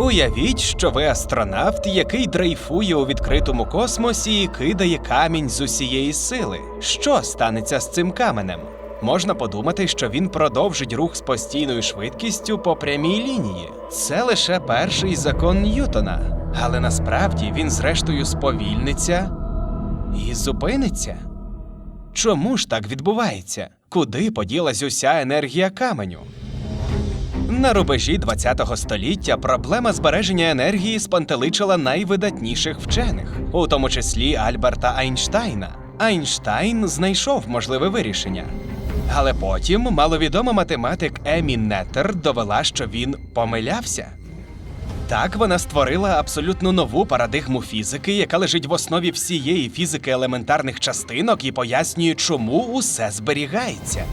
Уявіть, що ви астронавт, який дрейфує у відкритому космосі і кидає камінь з усієї сили. Що станеться з цим каменем? Можна подумати, що він продовжить рух з постійною швидкістю по прямій лінії. Це лише перший закон Ньютона. Але насправді він зрештою сповільниться і зупиниться. Чому ж так відбувається? Куди поділась уся енергія каменю? На рубежі ХХ століття проблема збереження енергії спантеличила найвидатніших вчених, у тому числі Альберта Айнштайна. Айнштайн знайшов можливе вирішення. Але потім маловідома математик Емі Неттер довела, що він помилявся. Так вона створила абсолютно нову парадигму фізики, яка лежить в основі всієї фізики елементарних частинок і пояснює, чому усе зберігається.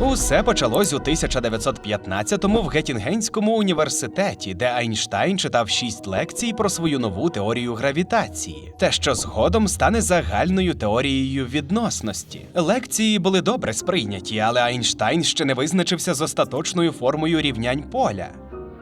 Усе почалось у 1915-му в Геттінгенському університеті, де Айнштайн читав шість лекцій про свою нову теорію гравітації, те, що згодом стане загальною теорією відносності. Лекції були добре сприйняті, але Айнштайн ще не визначився з остаточною формою рівнянь поля.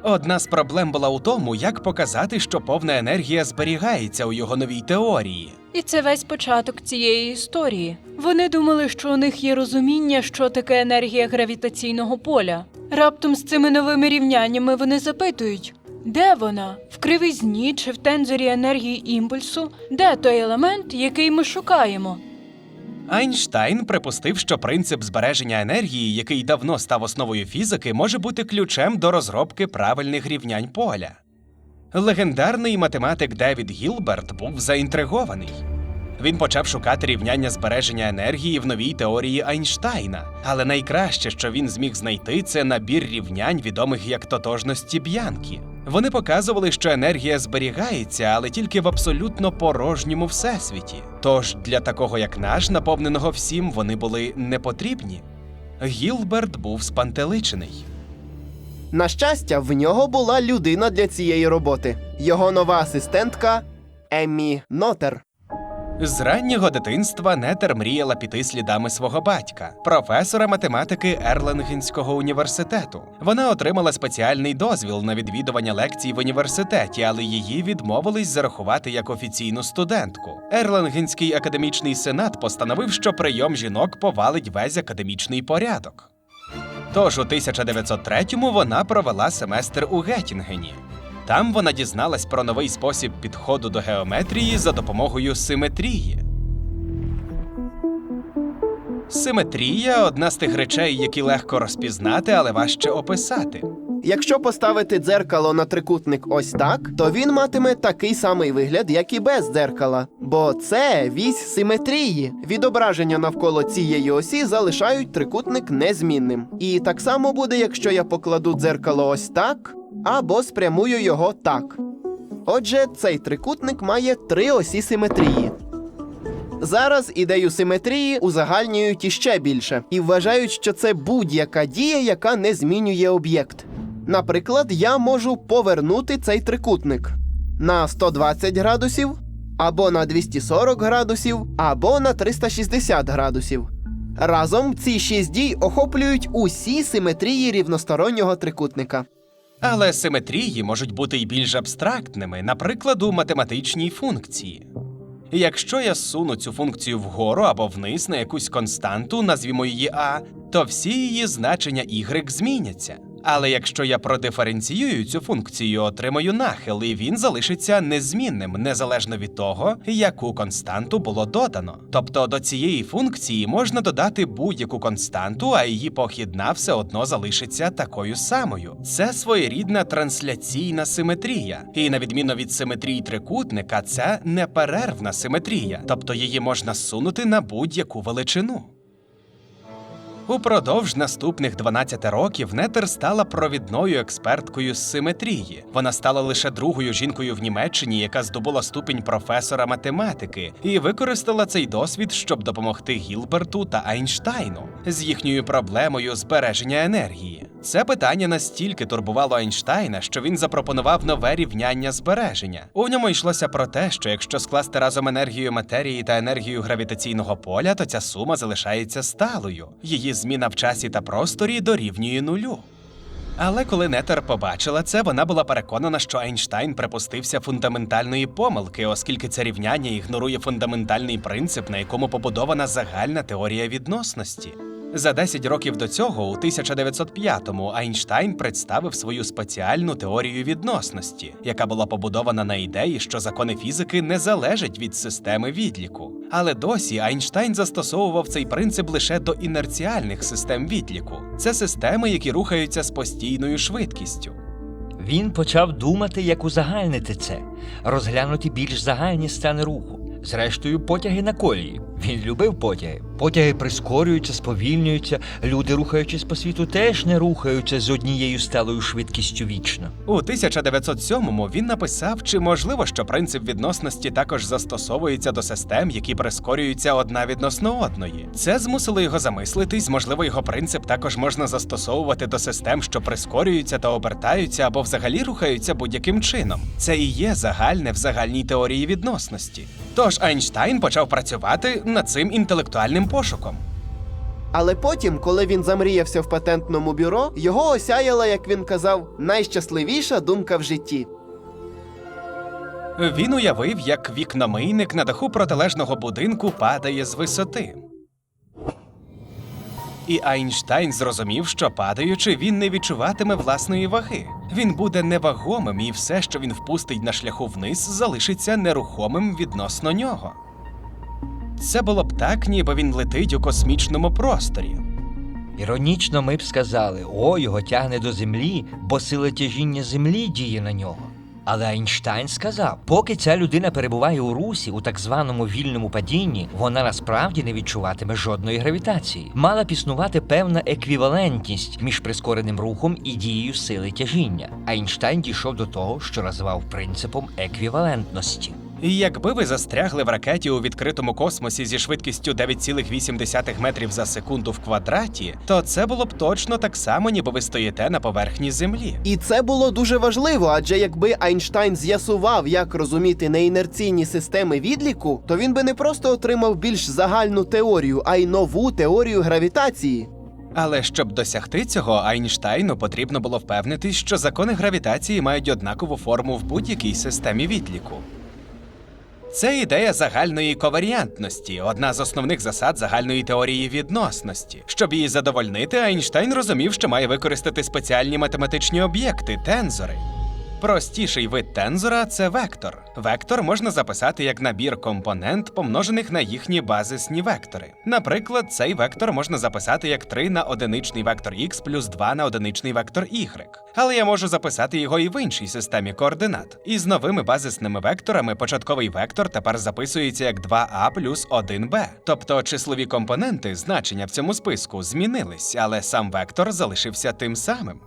Одна з проблем була у тому, як показати, що повна енергія зберігається у його новій теорії. І це весь початок цієї історії. Вони думали, що у них є розуміння, що таке енергія гравітаційного поля. Раптом з цими новими рівняннями вони запитують, де вона? В кривизні чи в тензорі енергії імпульсу? Де той елемент, який ми шукаємо? Айнштайн припустив, що принцип збереження енергії, який давно став основою фізики, може бути ключем до розробки правильних рівнянь поля. Легендарний математик Девід Гілберт був заінтригований. Він почав шукати рівняння збереження енергії в новій теорії Айнштайна, але найкраще, що він зміг знайти, це набір рівнянь, відомих як тотожності Б'янкі. Вони показували, що енергія зберігається, але тільки в абсолютно порожньому всесвіті. Тож для такого, як наш, наповненого всім, вони були не потрібні. Гілберт був спантеличений. На щастя, в нього була людина для цієї роботи його нова асистентка Еммі Нотер. З раннього дитинства Нетер мріяла піти слідами свого батька, професора математики Ерлингенського університету. Вона отримала спеціальний дозвіл на відвідування лекцій в університеті, але її відмовились зарахувати як офіційну студентку. Ерлингенський академічний сенат постановив, що прийом жінок повалить весь академічний порядок. Тож у 1903-му вона провела семестр у Геттінгені. Там вона дізналась про новий спосіб підходу до геометрії за допомогою симетрії. Симетрія одна з тих речей, які легко розпізнати, але важче описати. Якщо поставити дзеркало на трикутник ось так, то він матиме такий самий вигляд, як і без дзеркала. Бо це вісь симетрії. Відображення навколо цієї осі залишають трикутник незмінним. І так само буде, якщо я покладу дзеркало ось так, або спрямую його так. Отже, цей трикутник має три осі симетрії. Зараз ідею симетрії узагальнюють іще більше і вважають, що це будь-яка дія, яка не змінює об'єкт. Наприклад, я можу повернути цей трикутник на 120 градусів, або на 240 градусів, або на 360 градусів. Разом ці шість дій охоплюють усі симетрії рівностороннього трикутника. Але симетрії можуть бути й більш абстрактними, наприклад, у математичній функції. Якщо я суну цю функцію вгору або вниз на якусь константу, назвімо її А, то всі її значення y зміняться. Але якщо я продиференціюю цю функцію, отримаю нахил, і він залишиться незмінним, незалежно від того, яку константу було додано. Тобто до цієї функції можна додати будь-яку константу, а її похідна все одно залишиться такою самою. Це своєрідна трансляційна симетрія. І на відміну від симетрії трикутника, це неперервна симетрія, тобто її можна сунути на будь-яку величину. Упродовж наступних 12 років Нетер стала провідною експерткою з симетрії. Вона стала лише другою жінкою в Німеччині, яка здобула ступінь професора математики, і використала цей досвід, щоб допомогти Гілберту та Айнштайну з їхньою проблемою збереження енергії. Це питання настільки турбувало Айнштайна, що він запропонував нове рівняння збереження. У ньому йшлося про те, що якщо скласти разом енергію матерії та енергію гравітаційного поля, то ця сума залишається сталою. Її зміна в часі та просторі дорівнює нулю. Але коли Нетер побачила це, вона була переконана, що Айнштайн припустився фундаментальної помилки, оскільки це рівняння ігнорує фундаментальний принцип, на якому побудована загальна теорія відносності. За 10 років до цього, у 1905-му, Айнштайн представив свою спеціальну теорію відносності, яка була побудована на ідеї, що закони фізики не залежать від системи відліку. Але досі Айнштайн застосовував цей принцип лише до інерціальних систем відліку. Це системи, які рухаються з постійною швидкістю. Він почав думати, як узагальнити це, розглянути більш загальні стани руху. Зрештою, потяги на колії. Він любив потяги. Потяги прискорюються, сповільнюються. Люди, рухаючись по світу, теж не рухаються з однією сталою швидкістю вічно. У 1907-му він написав, чи можливо, що принцип відносності також застосовується до систем, які прискорюються одна відносно одної. Це змусило його замислитись, можливо, його принцип також можна застосовувати до систем, що прискорюються та обертаються або взагалі рухаються будь-яким чином. Це і є загальне в загальній теорії відносності. Тож Айнштайн почав працювати над цим інтелектуальним пошуком. Але потім, коли він замріявся в патентному бюро, його осяяла, як він казав, найщасливіша думка в житті. Він уявив, як вікномийник на даху протилежного будинку падає з висоти. І Айнштайн зрозумів, що падаючи, він не відчуватиме власної ваги. Він буде невагомим, і все, що він впустить на шляху вниз, залишиться нерухомим відносно нього. Це було б так, ніби він летить у космічному просторі. Іронічно ми б сказали: о, його тягне до землі, бо сила тяжіння землі діє на нього. Але Айнштайн сказав, поки ця людина перебуває у русі, у так званому вільному падінні, вона насправді не відчуватиме жодної гравітації. Мала б існувати певна еквівалентність між прискореним рухом і дією сили тяжіння. Айнштайн дійшов до того, що називав принципом еквівалентності. І якби ви застрягли в ракеті у відкритому космосі зі швидкістю 9,8 метрів за секунду в квадраті, то це було б точно так само, ніби ви стоїте на поверхні Землі. І це було дуже важливо, адже якби Айнштайн з'ясував, як розуміти неінерційні системи відліку, то він би не просто отримав більш загальну теорію, а й нову теорію гравітації. Але щоб досягти цього, Айнштайну потрібно було впевнитись, що закони гравітації мають однакову форму в будь-якій системі відліку. Це ідея загальної коваріантності, одна з основних засад загальної теорії відносності. Щоб її задовольнити, Айнштейн розумів, що має використати спеціальні математичні об'єкти тензори. Простіший вид тензора це вектор. Вектор можна записати як набір компонент, помножених на їхні базисні вектори. Наприклад, цей вектор можна записати як 3 на одиничний вектор x плюс 2 на одиничний вектор y. Але я можу записати його і в іншій системі координат. І з новими базисними векторами початковий вектор тепер записується як 2а плюс 1b. Тобто числові компоненти, значення в цьому списку, змінились, але сам вектор залишився тим самим.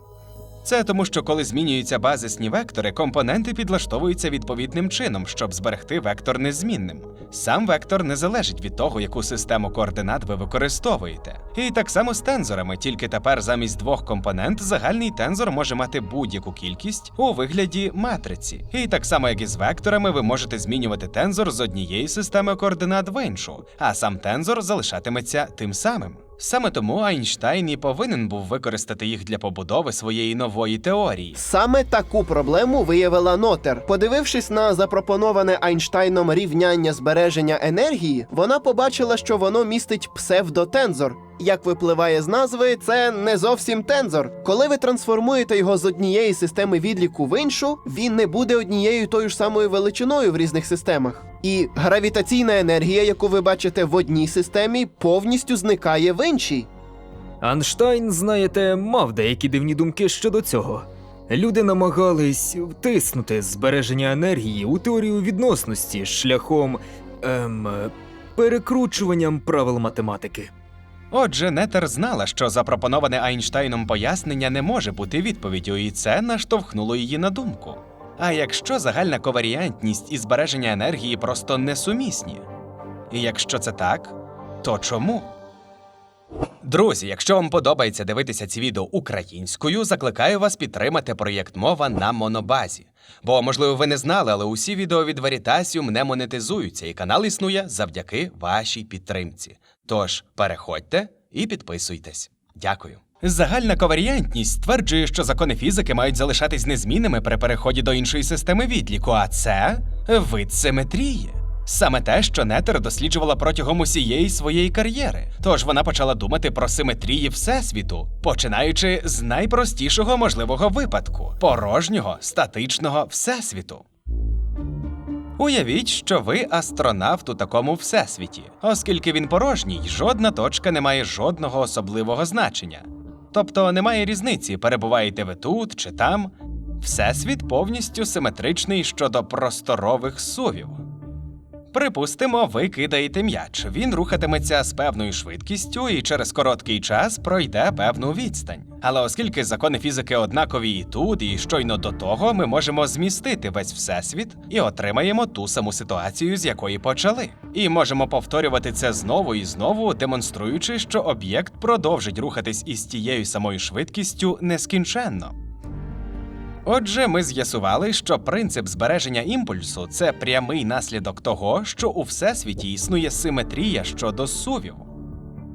Це тому, що коли змінюються базисні вектори, компоненти підлаштовуються відповідним чином, щоб зберегти вектор незмінним. Сам вектор не залежить від того, яку систему координат ви використовуєте. І так само з тензорами, тільки тепер замість двох компонент загальний тензор може мати будь-яку кількість у вигляді матриці. І так само, як і з векторами, ви можете змінювати тензор з однієї системи координат в іншу, а сам тензор залишатиметься тим самим. Саме тому Айнштайн і повинен був використати їх для побудови своєї нової теорії. Саме таку проблему виявила Нотер. Подивившись на запропоноване Айнштайном рівняння збереження енергії, вона побачила, що воно містить псевдотензор. Як випливає з назви, це не зовсім тензор. Коли ви трансформуєте його з однієї системи відліку в іншу, він не буде однією тою ж самою величиною в різних системах. І гравітаційна енергія, яку ви бачите в одній системі, повністю зникає в іншій. Анштайн, знаєте, мав деякі дивні думки щодо цього. Люди намагались втиснути збереження енергії у теорію відносності шляхом ем, перекручуванням правил математики. Отже, Нетер знала, що запропоноване Айнштайном пояснення не може бути відповіддю, і це наштовхнуло її на думку. А якщо загальна коваріантність і збереження енергії просто несумісні? І якщо це так, то чому? Друзі, якщо вам подобається дивитися ці відео українською, закликаю вас підтримати проєкт мова на монобазі. Бо, можливо, ви не знали, але усі відео від Veritasium не монетизуються, і канал існує завдяки вашій підтримці. Тож переходьте і підписуйтесь. Дякую. Загальна коваріантність стверджує, що закони фізики мають залишатись незмінними при переході до іншої системи відліку, а це вид симетрії. Саме те, що Нетер досліджувала протягом усієї своєї кар'єри. Тож вона почала думати про симетрії Всесвіту, починаючи з найпростішого можливого випадку порожнього статичного всесвіту. Уявіть, що ви астронавт у такому всесвіті, оскільки він порожній, жодна точка не має жодного особливого значення. Тобто немає різниці, перебуваєте ви тут чи там. Всесвіт повністю симетричний щодо просторових сувів. Припустимо, ви кидаєте м'яч. Він рухатиметься з певною швидкістю і через короткий час пройде певну відстань. Але оскільки закони фізики однакові і тут, і щойно до того, ми можемо змістити весь всесвіт і отримаємо ту саму ситуацію, з якої почали. І можемо повторювати це знову і знову, демонструючи, що об'єкт продовжить рухатись із тією самою швидкістю нескінченно. Отже, ми з'ясували, що принцип збереження імпульсу це прямий наслідок того, що у всесвіті існує симетрія щодо сувів.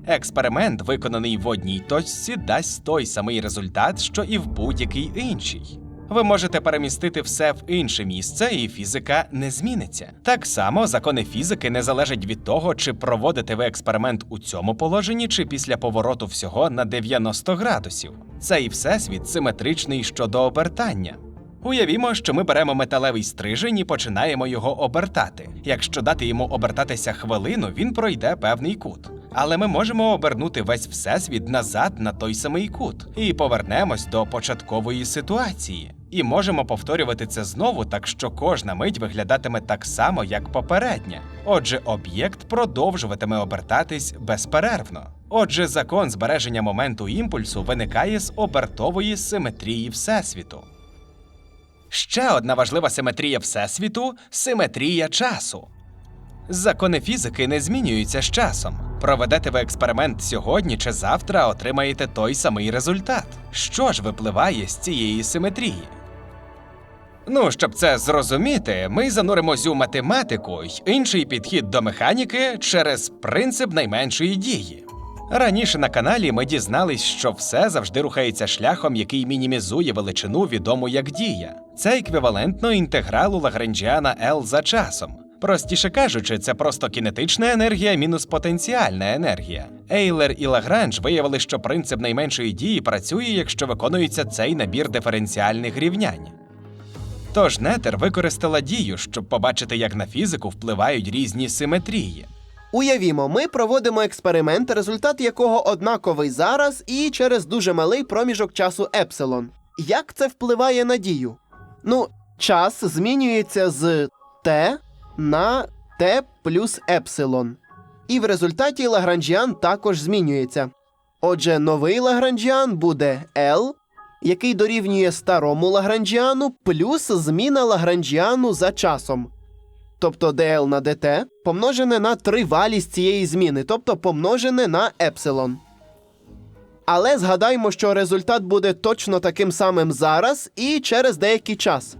Експеримент, виконаний в одній точці, дасть той самий результат, що і в будь-якій іншій. Ви можете перемістити все в інше місце, і фізика не зміниться. Так само закони фізики не залежать від того, чи проводите ви експеримент у цьому положенні, чи після повороту всього на 90 градусів. Цей всесвіт симетричний щодо обертання. Уявімо, що ми беремо металевий стрижень і починаємо його обертати. Якщо дати йому обертатися хвилину, він пройде певний кут. Але ми можемо обернути весь всесвіт назад на той самий кут і повернемось до початкової ситуації. І можемо повторювати це знову, так що кожна мить виглядатиме так само, як попередня. Отже, об'єкт продовжуватиме обертатись безперервно. Отже, закон збереження моменту імпульсу виникає з обертової симетрії Всесвіту. Ще одна важлива симетрія Всесвіту симетрія часу. Закони фізики не змінюються з часом. Проведете ви експеримент сьогодні чи завтра, отримаєте той самий результат. Що ж випливає з цієї симетрії? Ну, щоб це зрозуміти, ми зануримось у математику й інший підхід до механіки через принцип найменшої дії. Раніше на каналі ми дізнались, що все завжди рухається шляхом, який мінімізує величину, відому як дія. Це еквівалентно інтегралу Лагранжіана L за часом. Простіше кажучи, це просто кінетична енергія мінус потенціальна енергія. Ейлер і Лагранж виявили, що принцип найменшої дії працює, якщо виконується цей набір диференціальних рівнянь. Тож Нетер використала дію, щоб побачити, як на фізику впливають різні симетрії. Уявімо, ми проводимо експеримент, результат якого однаковий зараз і через дуже малий проміжок часу епсилон. Як це впливає на дію? Ну, час змінюється з t на t плюс епсилон. І в результаті Лагранжіан також змінюється. Отже, новий Лагранжіан буде L, який дорівнює старому Лагранжіану, плюс зміна Лагранжіану за часом тобто dl на dt, помножене на тривалість цієї зміни, тобто помножене на епсилон. Але згадаймо, що результат буде точно таким самим зараз і через деякий час.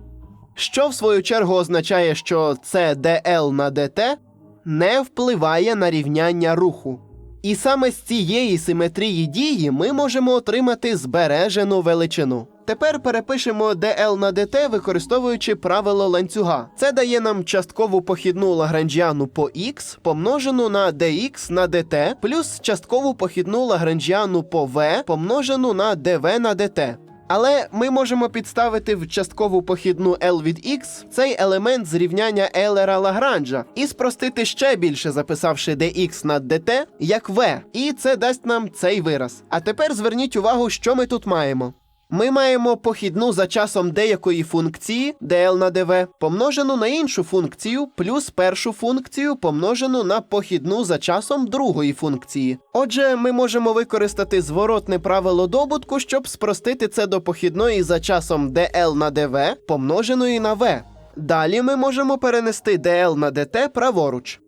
Що в свою чергу означає, що це dl на dt не впливає на рівняння руху. І саме з цієї симетрії дії ми можемо отримати збережену величину. Тепер перепишемо dl на dt, використовуючи правило ланцюга. Це дає нам часткову похідну лагранжіану по x, помножену на dx на dt, плюс часткову похідну лагранжіану по v, помножену на dv на dt. Але ми можемо підставити в часткову похідну L від X цей елемент зрівняння Елера Лагранджа і спростити ще більше, записавши dx над dt як v. І це дасть нам цей вираз. А тепер зверніть увагу, що ми тут маємо. Ми маємо похідну за часом деякої функції dl на dv, помножену на іншу функцію, плюс першу функцію помножену на похідну за часом другої функції. Отже, ми можемо використати зворотне правило добутку, щоб спростити це до похідної за часом dl на dv, помноженої на v. Далі ми можемо перенести dl на dt праворуч.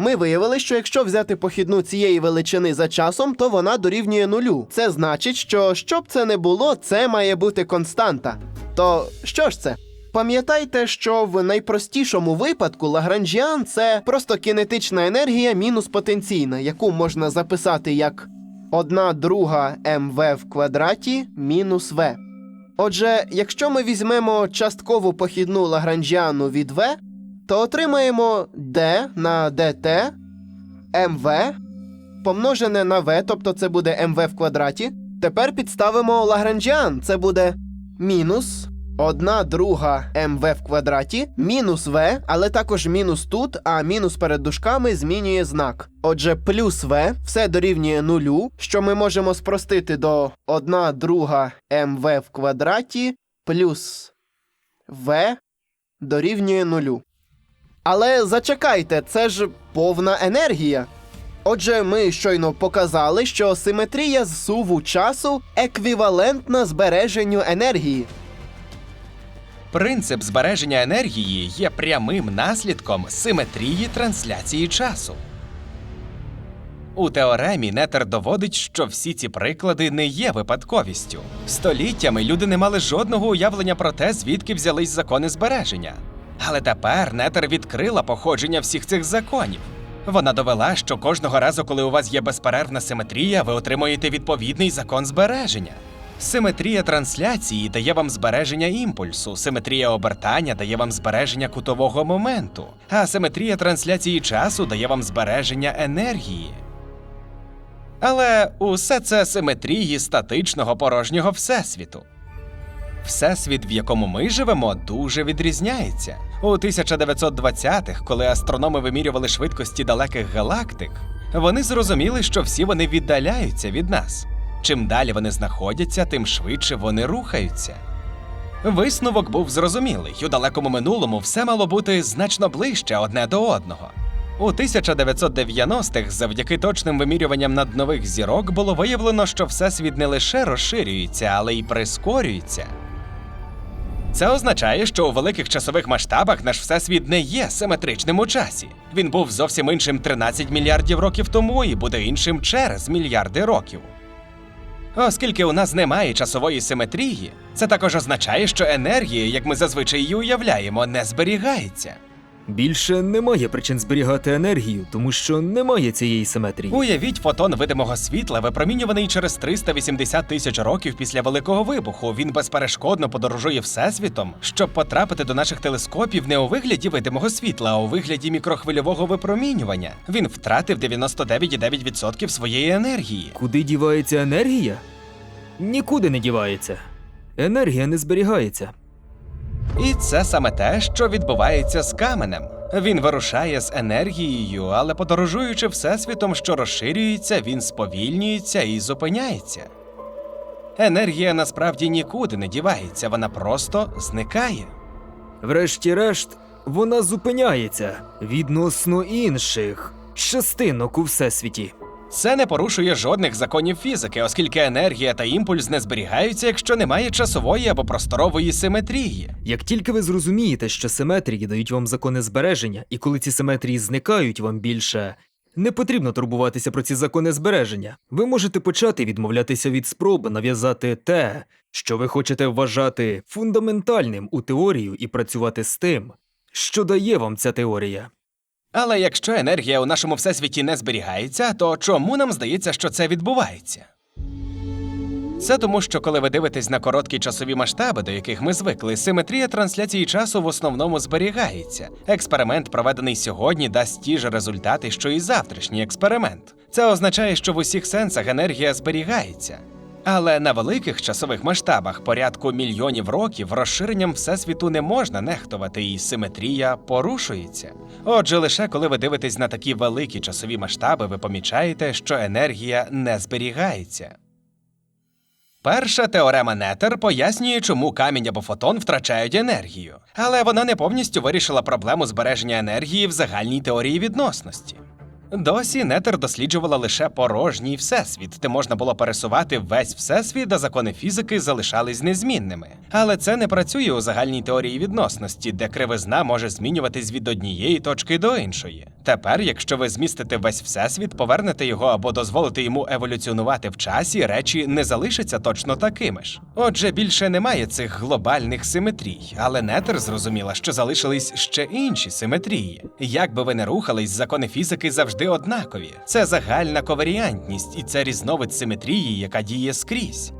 Ми виявили, що якщо взяти похідну цієї величини за часом, то вона дорівнює нулю. Це значить, що щоб це не було, це має бути константа. То що ж це? Пам'ятайте, що в найпростішому випадку Лагранжіан це просто кінетична енергія мінус потенційна, яку можна записати як 1 друга МВ в квадраті мінус В. Отже, якщо ми візьмемо часткову похідну лагранжіану від В, то отримаємо d на dt МВ помножене на В, тобто це буде МВ в квадраті. Тепер підставимо лагранжіан. Це буде мінус 1 друга МВ в квадраті, мінус В, але також мінус тут, а мінус перед дужками змінює знак. Отже, плюс В все дорівнює нулю, що ми можемо спростити до 1 друга МВ в квадраті плюс В дорівнює нулю. Але зачекайте, це ж повна енергія. Отже, ми щойно показали, що симетрія зсуву часу еквівалентна збереженню енергії. Принцип збереження енергії є прямим наслідком симетрії трансляції часу. У теоремі Нетер доводить, що всі ці приклади не є випадковістю. Століттями люди не мали жодного уявлення про те, звідки взялись закони збереження. Але тепер Нетер відкрила походження всіх цих законів. Вона довела, що кожного разу, коли у вас є безперервна симетрія, ви отримуєте відповідний закон збереження. Симетрія трансляції дає вам збереження імпульсу, симетрія обертання дає вам збереження кутового моменту, а симетрія трансляції часу дає вам збереження енергії. Але усе це симетрії статичного порожнього всесвіту. Всесвіт, в якому ми живемо, дуже відрізняється. У 1920-х, коли астрономи вимірювали швидкості далеких галактик, вони зрозуміли, що всі вони віддаляються від нас. Чим далі вони знаходяться, тим швидше вони рухаються. Висновок був зрозумілий. У далекому минулому все мало бути значно ближче одне до одного. У 1990-х, завдяки точним вимірюванням наднових зірок, було виявлено, що всесвіт не лише розширюється, але й прискорюється. Це означає, що у великих часових масштабах наш всесвіт не є симетричним у часі. Він був зовсім іншим 13 мільярдів років тому і буде іншим через мільярди років. Оскільки у нас немає часової симетрії, це також означає, що енергія, як ми зазвичай її уявляємо, не зберігається. Більше немає причин зберігати енергію, тому що немає цієї симетрії. Уявіть фотон видимого світла, випромінюваний через 380 тисяч років після Великого вибуху. Він безперешкодно подорожує всесвітом, щоб потрапити до наших телескопів не у вигляді видимого світла, а у вигляді мікрохвильового випромінювання. Він втратив 99,9% своєї енергії. Куди дівається енергія? Нікуди не дівається. Енергія не зберігається. І це саме те, що відбувається з каменем. Він вирушає з енергією, але подорожуючи всесвітом, що розширюється, він сповільнюється і зупиняється. Енергія насправді нікуди не дівається, вона просто зникає. Врешті-решт, вона зупиняється відносно інших частинок у всесвіті. Це не порушує жодних законів фізики, оскільки енергія та імпульс не зберігаються, якщо немає часової або просторової симетрії. Як тільки ви зрозумієте, що симетрії дають вам закони збереження, і коли ці симетрії зникають вам більше, не потрібно турбуватися про ці закони збереження. Ви можете почати відмовлятися від спроби нав'язати те, що ви хочете вважати фундаментальним у теорію і працювати з тим, що дає вам ця теорія. Але якщо енергія у нашому всесвіті не зберігається, то чому нам здається, що це відбувається? Це тому, що коли ви дивитесь на короткі часові масштаби, до яких ми звикли, симетрія трансляції часу в основному зберігається. Експеримент, проведений сьогодні, дасть ті ж результати, що і завтрашній експеримент. Це означає, що в усіх сенсах енергія зберігається. Але на великих часових масштабах порядку мільйонів років розширенням всесвіту не можна нехтувати, і симетрія порушується. Отже, лише коли ви дивитесь на такі великі часові масштаби, ви помічаєте, що енергія не зберігається. Перша теорема Нетер пояснює, чому камінь або фотон втрачають енергію, але вона не повністю вирішила проблему збереження енергії в загальній теорії відносності. Досі Нетер досліджувала лише порожній всесвіт, де можна було пересувати весь всесвіт, а закони фізики залишались незмінними. Але це не працює у загальній теорії відносності, де кривизна може змінюватись від однієї точки до іншої. Тепер, якщо ви змістите весь всесвіт, повернете його або дозволите йому еволюціонувати в часі, речі не залишаться точно такими ж. Отже, більше немає цих глобальних симетрій, але Нетер зрозуміла, що залишились ще інші симетрії. Як би ви не рухались, закони фізики завжди однакові. Це загальна коваріантність і це різновид симетрії, яка діє скрізь.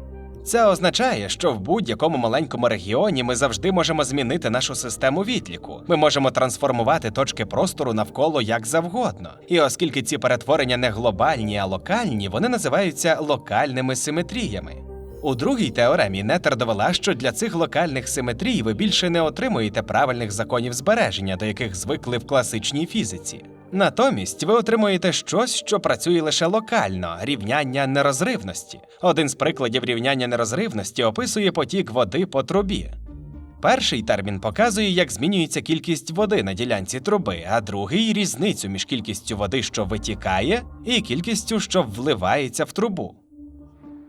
Це означає, що в будь-якому маленькому регіоні ми завжди можемо змінити нашу систему відліку. Ми можемо трансформувати точки простору навколо як завгодно. І оскільки ці перетворення не глобальні, а локальні, вони називаються локальними симетріями. У другій теоремі Нетер довела, що для цих локальних симетрій ви більше не отримуєте правильних законів збереження, до яких звикли в класичній фізиці. Натомість ви отримуєте щось, що працює лише локально рівняння нерозривності. Один з прикладів рівняння нерозривності описує потік води по трубі. Перший термін показує, як змінюється кількість води на ділянці труби, а другий різницю між кількістю води, що витікає, і кількістю, що вливається в трубу.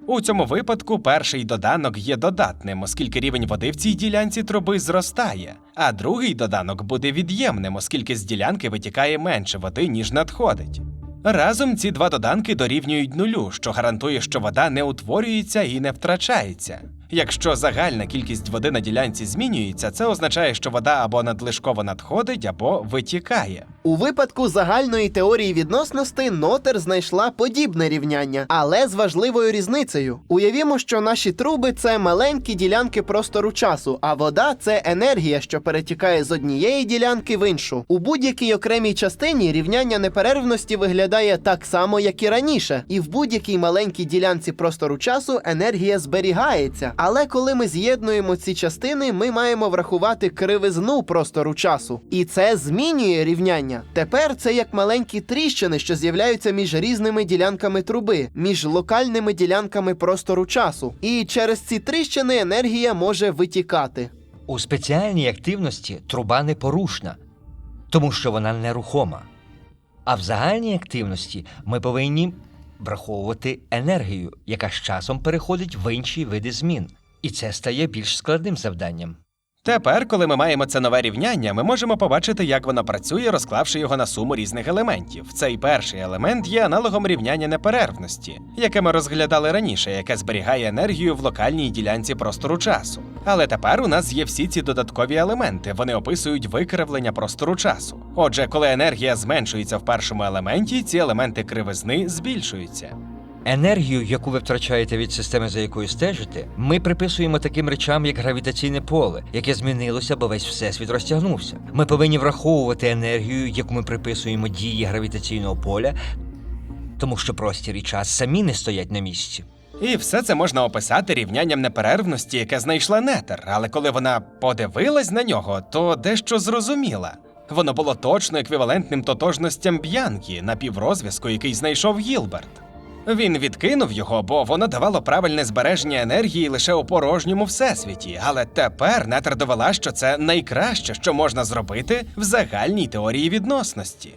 У цьому випадку перший доданок є додатним, оскільки рівень води в цій ділянці труби зростає, а другий доданок буде від'ємним, оскільки з ділянки витікає менше води, ніж надходить. Разом ці два доданки дорівнюють нулю, що гарантує, що вода не утворюється і не втрачається. Якщо загальна кількість води на ділянці змінюється, це означає, що вода або надлишково надходить, або витікає. У випадку загальної теорії відносності Нотер знайшла подібне рівняння, але з важливою різницею. Уявімо, що наші труби це маленькі ділянки простору часу, а вода це енергія, що перетікає з однієї ділянки в іншу. У будь-якій окремій частині рівняння неперервності виглядає так само, як і раніше, і в будь-якій маленькій ділянці простору часу енергія зберігається. Але коли ми з'єднуємо ці частини, ми маємо врахувати кривизну простору часу. І це змінює рівняння. Тепер це як маленькі тріщини, що з'являються між різними ділянками труби, між локальними ділянками простору часу. І через ці тріщини енергія може витікати. У спеціальній активності труба непорушна, тому що вона нерухома. А в загальній активності ми повинні враховувати енергію, яка з часом переходить в інші види змін. І це стає більш складним завданням. Тепер, коли ми маємо це нове рівняння, ми можемо побачити, як воно працює, розклавши його на суму різних елементів. Цей перший елемент є аналогом рівняння неперервності, яке ми розглядали раніше, яке зберігає енергію в локальній ділянці простору часу. Але тепер у нас є всі ці додаткові елементи, вони описують викривлення простору часу. Отже, коли енергія зменшується в першому елементі, ці елементи кривизни збільшуються. Енергію, яку ви втрачаєте від системи, за якою стежите, ми приписуємо таким речам, як гравітаційне поле, яке змінилося, бо весь всесвіт розтягнувся. Ми повинні враховувати енергію, яку ми приписуємо дії гравітаційного поля, тому що простір і час самі не стоять на місці. І все це можна описати рівнянням неперервності, яке знайшла Нетер. Але коли вона подивилась на нього, то дещо зрозуміла. Воно було точно еквівалентним тотожностям Б'янкі на піврозв'язку, який знайшов Гілберт. Він відкинув його, бо воно давало правильне збереження енергії лише у порожньому всесвіті. Але тепер Нетер довела, що це найкраще, що можна зробити в загальній теорії відносності.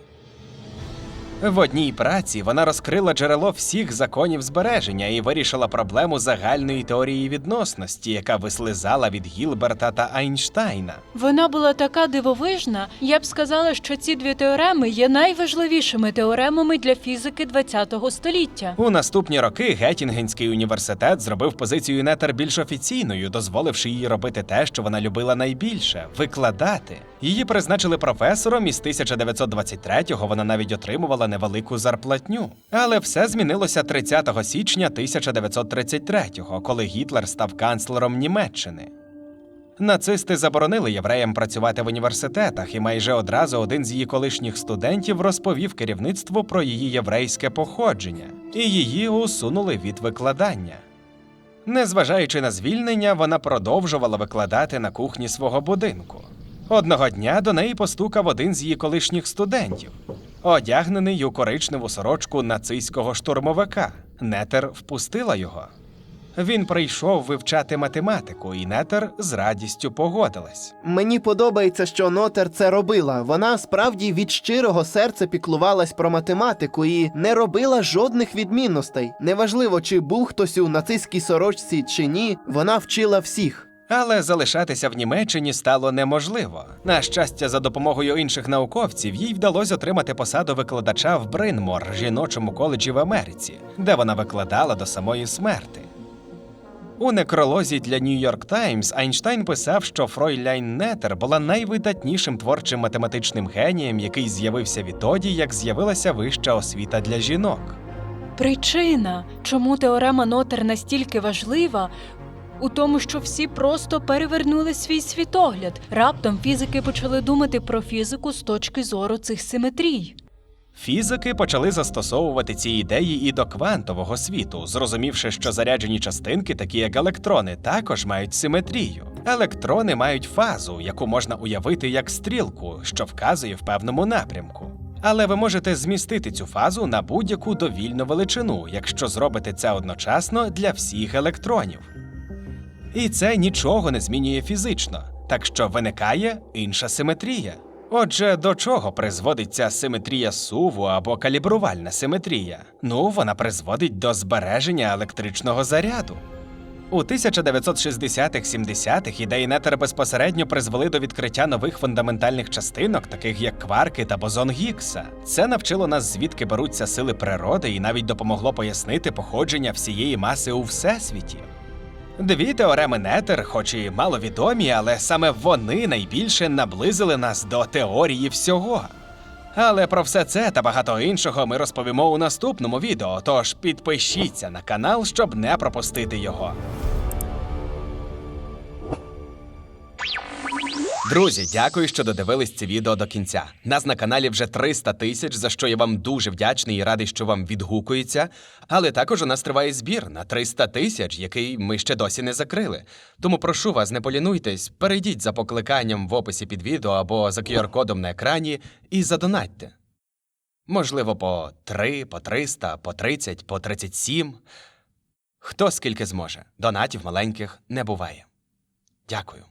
В одній праці вона розкрила джерело всіх законів збереження і вирішила проблему загальної теорії відносності, яка вислизала від Гілберта та Айнштайна. Вона була така дивовижна, я б сказала, що ці дві теореми є найважливішими теоремами для фізики ХХ століття. У наступні роки Геттінгенський університет зробив позицію Нетер більш офіційною, дозволивши їй робити те, що вона любила найбільше викладати. Її призначили професором, і з 1923-го вона навіть отримувала невелику зарплатню. Але все змінилося 30 січня 1933-го, коли Гітлер став канцлером Німеччини. Нацисти заборонили євреям працювати в університетах, і майже одразу один з її колишніх студентів розповів керівництву про її єврейське походження, і її усунули від викладання. Незважаючи на звільнення, вона продовжувала викладати на кухні свого будинку. Одного дня до неї постукав один з її колишніх студентів, одягнений у коричневу сорочку нацистського штурмовика. Нетер впустила його. Він прийшов вивчати математику, і Нетер з радістю погодилась. Мені подобається, що Нотер це робила. Вона справді від щирого серця піклувалась про математику і не робила жодних відмінностей. Неважливо, чи був хтось у нацистській сорочці чи ні, вона вчила всіх. Але залишатися в Німеччині стало неможливо. На щастя, за допомогою інших науковців їй вдалося отримати посаду викладача в Бринмор жіночому коледжі в Америці, де вона викладала до самої смерти. У некролозі для Нью-Йорк Таймс Айнштайн писав, що Фройляйн Нетер була найвидатнішим творчим математичним генієм, який з'явився відтоді, як з'явилася вища освіта для жінок. Причина, чому теорема Нотер настільки важлива, у тому, що всі просто перевернули свій світогляд. Раптом фізики почали думати про фізику з точки зору цих симетрій. Фізики почали застосовувати ці ідеї і до квантового світу, зрозумівши, що заряджені частинки, такі як електрони, також мають симетрію. Електрони мають фазу, яку можна уявити як стрілку, що вказує в певному напрямку. Але ви можете змістити цю фазу на будь-яку довільну величину, якщо зробите це одночасно для всіх електронів. І це нічого не змінює фізично, так що виникає інша симетрія. Отже, до чого призводить ця симетрія суву або калібрувальна симетрія? Ну, вона призводить до збереження електричного заряду. У 1960-70-х ідеї Нетер безпосередньо призвели до відкриття нових фундаментальних частинок, таких як кварки та бозон Гіггса. Це навчило нас, звідки беруться сили природи, і навіть допомогло пояснити походження всієї маси у всесвіті. Дві теореми Нетер, хоч і маловідомі, але саме вони найбільше наблизили нас до теорії всього. Але про все це та багато іншого ми розповімо у наступному відео, тож підпишіться на канал, щоб не пропустити його. Друзі, дякую, що додивились це відео до кінця. Нас на каналі вже 300 тисяч, за що я вам дуже вдячний і радий, що вам відгукується. Але також у нас триває збір на 300 тисяч, який ми ще досі не закрили. Тому прошу вас, не полінуйтесь, перейдіть за покликанням в описі під відео або за QR-кодом на екрані і задонатьте. Можливо, по 3, по 300, по 30, по 37. Хто скільки зможе. Донатів маленьких не буває. Дякую.